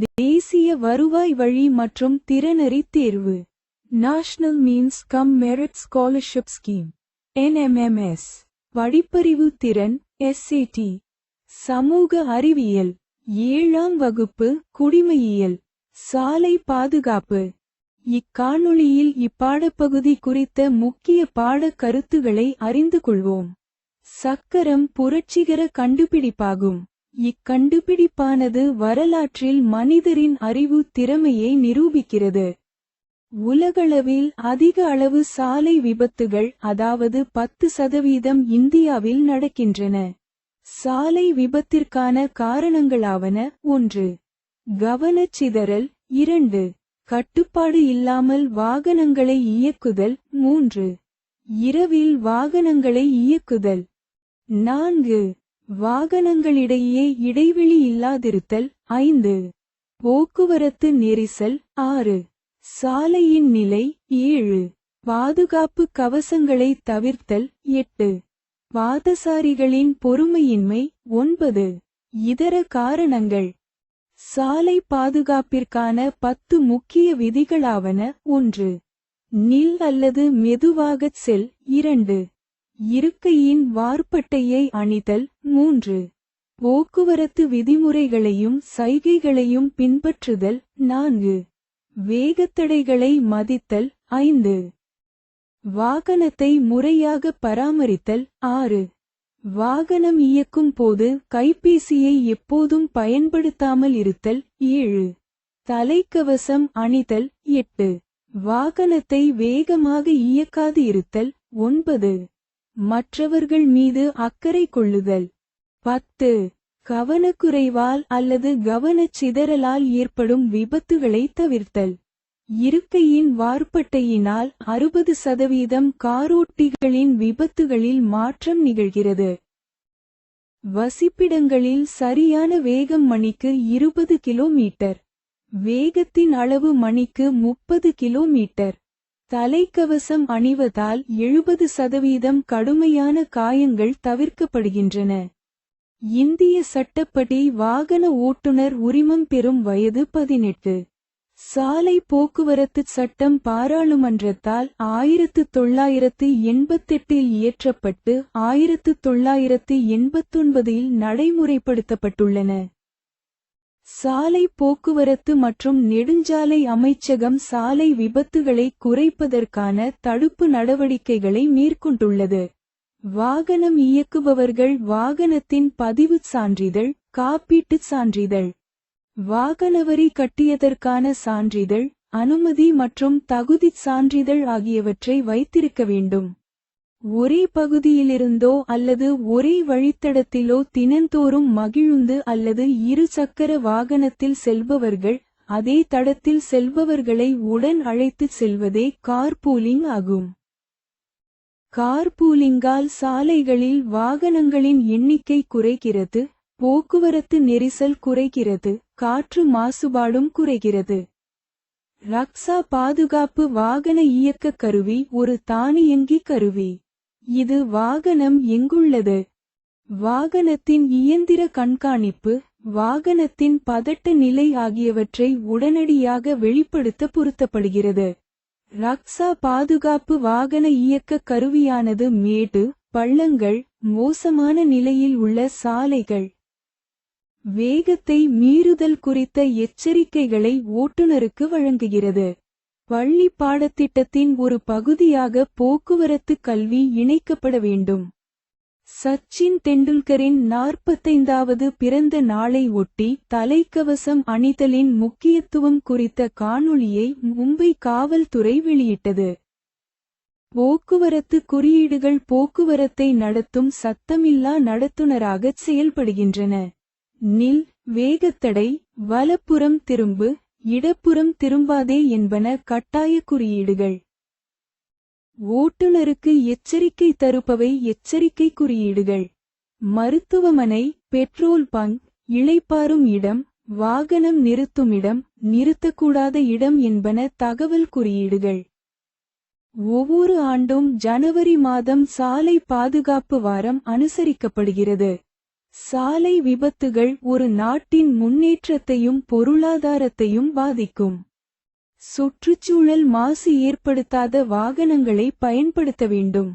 தேசிய வருவாய் வழி மற்றும் திறனறி தேர்வு. National means cum merit scholarship scheme NMMS படிப்பறிவு திறன் எஸ்ஏடி சமூக அறிவியல். ஏழாம் வகுப்பு குடிமையியல். சாலை பாதுகாப்பு. இக்காணொளியில் இப்பாடப்பகுதி குறித்த முக்கிய பாடக் கருத்துகளை அறிந்து கொள்வோம். சக்கரம் புரட்சிகர கண்டுபிடிப்பாகும். இக்கண்டுபிடிப்பானது வரலாற்றில் மனிதரின் அறிவு திறமையை நிரூபிக்கிறது. உலகளவில் அதிக அளவு சாலை விபத்துகள் அதாவது பத்து சதவீதம் இந்தியாவில் நடக்கின்றன. சாலை விபத்திற்கான காரணங்களாவன ஒன்று. கவனச்சிதறல். இரண்டு. கட்டுப்பாடு இல்லாமல் வாகனங்களை இயக்குதல். மூன்று. இரவில் வாகனங்களை இயக்குதல். நான்கு. வாகனங்களிடையே இடைவெளி இல்லாதிருத்தல் ஐந்து. போக்குவரத்து நெரிசல் ஆறு. சாலையின் நிலை ஏழு. பாதுகாப்பு கவசங்களை தவிர்த்தல் எட்டு. வாதசாரிகளின் பொறுமையின்மை ஒன்பது. இதர காரணங்கள். சாலை பாதுகாப்பிற்கான பத்து முக்கிய விதிகளாவன ஒன்று. நில் அல்லது மெதுவாகச் செல் இரண்டு. இருக்கையின் வார்ப்பட்டையை அணிதல். மூன்று. போக்குவரத்து விதிமுறைகளையும் சைகைகளையும் பின்பற்றுதல். நான்கு. வேகத்தடைகளை மதித்தல். ஐந்து. வாகனத்தை முறையாக பராமரித்தல். ஆறு. வாகனம் இயக்கும் போது கைபேசியை எப்போதும் பயன்படுத்தாமல் இருத்தல். ஏழு. தலைக்கவசம் அணிதல். எட்டு. வாகனத்தை வேகமாக இயக்காது இருத்தல். ஒன்பது. மற்றவர்கள் மீது அக்கறை கொள்ளுதல். பத்து கவனக்குறைவால் அல்லது கவனச்சிதறலால் ஏற்படும் விபத்துகளை தவிர்த்தல். இருக்கையின் வார்ப்பட்டையினால் அறுபது சதவீதம் காரோட்டிகளின் விபத்துகளில் மாற்றம் நிகழ்கிறது. வசிப்பிடங்களில் சரியான வேகம் மணிக்கு இருபது கிலோமீட்டர். வேகத்தின் அளவு மணிக்கு முப்பது கிலோமீட்டர். தலைக்கவசம் அணிவதால் எழுபது சதவீதம் கடுமையான காயங்கள் தவிர்க்கப்படுகின்றன. இந்திய சட்டப்படி வாகன ஓட்டுநர் உரிமம் பெறும் வயது பதினெட்டு. சாலை போக்குவரத்து சட்டம் பாராளுமன்றத்தால் ஆயிரத்து தொள்ளாயிரத்து எண்பத்தெட்டில் இயற்றப்பட்டு ஆயிரத்து தொள்ளாயிரத்து எண்பத்தொன்பதில் நடைமுறைப்படுத்தப்பட்டுள்ளன. சாலை போக்குவரத்து மற்றும் நெடுஞ்சாலை அமைச்சகம் சாலை விபத்துகளை குறைப்பதற்கான தடுப்பு நடவடிக்கைகளை மேற்கொண்டுள்ளது. வாகனம் இயக்குபவர்கள் வாகனத்தின் பதிவுச் சான்றிதழ் காப்பீட்டுச் சான்றிதழ் வாகனவரி கட்டியதற்கான சான்றிதழ் அனுமதி மற்றும் தகுதிச் சான்றிதழ் ஆகியவற்றை வைத்திருக்க வேண்டும். ஒரே பகுதியிலிருந்தோ அல்லது ஒரே வழித்தடத்திலோ தினந்தோறும் மகிழுந்து அல்லது இரு சக்கர வாகனத்தில் செல்பவர்கள் அதே தடத்தில் செல்பவர்களை உடன் அழைத்துச் செல்வதே கார்பூலிங் ஆகும். கார்பூலிங்கால் சாலைகளில் வாகனங்களின் எண்ணிக்கை குறைகிறது போக்குவரத்து நெரிசல் குறைகிறது காற்று மாசுபாடும் குறைகிறது. ரக்ஸா பாதுகாப்பு வாகன இயக்க கருவி ஒரு தானியங்கி கருவி. இது வாகனம் எங்குள்ளது? வாகனத்தின் இயந்திர கண்காணிப்பு வாகனத்தின் பதட்ட நிலை ஆகியவற்றை உடனடியாக வெளிப்படுத்த பொருத்தப்படுகிறது. ரக்ஸா பாதுகாப்பு வாகன இயக்க கருவியானது மேடு பள்ளங்கள் மோசமான நிலையில் உள்ள சாலைகள். வேகத்தை மீறுதல் குறித்த எச்சரிக்கைகளை ஓட்டுநருக்கு வழங்குகிறது. பள்ளி பாடத்திட்டத்தின் ஒரு பகுதியாக போக்குவரத்து கல்வி இணைக்கப்பட வேண்டும். சச்சின் தெண்டுல்கரின் நாற்பத்தைந்தாவது பிறந்த நாளை ஒட்டி தலைக்கவசம் அணிதலின் முக்கியத்துவம் குறித்த காணொளியை மும்பை காவல்துறை வெளியிட்டது. போக்குவரத்து குறியீடுகள் போக்குவரத்தை நடத்தும் சத்தமில்லா நடத்துனராக செயல்படுகின்றன. நில் வேகத்தடை வலப்புறம் திரும்பு இடப்புறம் திரும்பாதே என்பன கட்டாய குறியீடுகள். ஓட்டுநருக்கு எச்சரிக்கை தருப்பவை எச்சரிக்கை குறியீடுகள். மருத்துவமனை பெட்ரோல் பங்க் இளைப்பாறும் இடம் வாகனம் நிறுத்தும் இடம் நிறுத்தக்கூடாத இடம் என்பன தகவல் குறியீடுகள். ஒவ்வொரு ஆண்டும் ஜனவரி மாதம் சாலை பாதுகாப்பு வாரம் அனுசரிக்கப்படுகிறது. சாலை விபத்துகள் ஒரு நாட்டின் முன்னேற்றத்தையும் பொருளாதாரத்தையும் பாதிக்கும். சுற்றுச்சூழல் மாசு ஏற்படுத்தாத வாகனங்களை பயன்படுத்த வேண்டும்.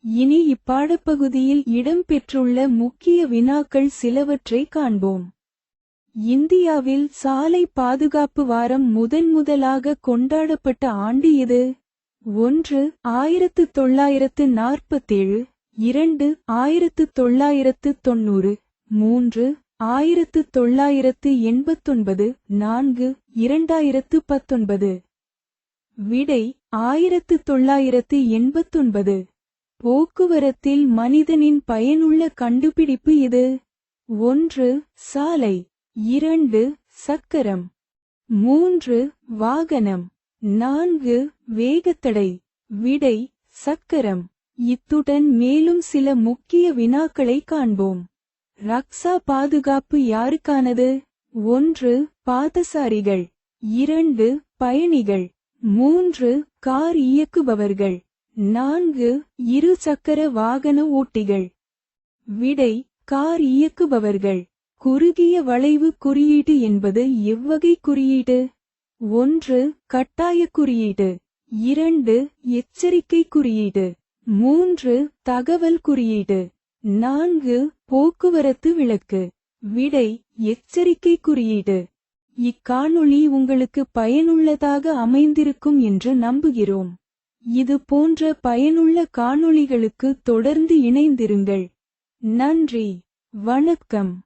இனி இப்பாடப்பகுதியில் இடம்பெற்றுள்ள முக்கிய வினாக்கள் சிலவற்றை காண்போம். இந்தியாவில் சாலை பாதுகாப்பு வாரம் முதன்முதலாக கொண்டாடப்பட்ட ஆண்டு இது. ஒன்று ஆயிரத்து தொள்ளாயிரத்து நாற்பத்தேழு. இரண்டு ஆயிரத்து தொள்ளாயிரத்து தொண்ணூறு மூன்று ஆயிரத்து தொள்ளாயிரத்து எண்பத்தொன்பது நான்கு இரண்டாயிரத்து பத்தொன்பது. விடை ஆயிரத்து தொள்ளாயிரத்து எண்பத்தொன்பது. போக்குவரத்தில் மனிதனின் பயனுள்ள கண்டுபிடிப்பு இது. ஒன்று சாலை இரண்டு சக்கரம் மூன்று வாகனம் நான்கு வேகத்தடை. விடை சக்கரம். இத்துடன் மேலும் சில முக்கிய வினாக்களை காண்போம். ரக்ஸா பாதுகாப்பு யாருக்கானது? ஒன்று பாதசாரிகள். இரண்டு பயணிகள். மூன்று கார் இயக்குபவர்கள். நான்கு இரு சக்கர வாகன ஓட்டிகள். விடை கார் இயக்குபவர்கள். குறுகிய வளைவு குறியீடு என்பது எவ்வகை குறியீடு? ஒன்று கட்டாய குறியீடு. இரண்டு எச்சரிக்கை குறியீடு. மூன்று தகவல் குறியீடு. நான்கு போக்குவரத்து விளக்கு. விடை எச்சரிக்கை குறியீடு. இக்காணொளி உங்களுக்கு பயனுள்ளதாக அமைந்திருக்கும் என்று நம்புகிறோம். இது போன்ற பயனுள்ள காணொளிகளுக்கு தொடர்ந்து இணைந்திருங்கள். நன்றி. வணக்கம்.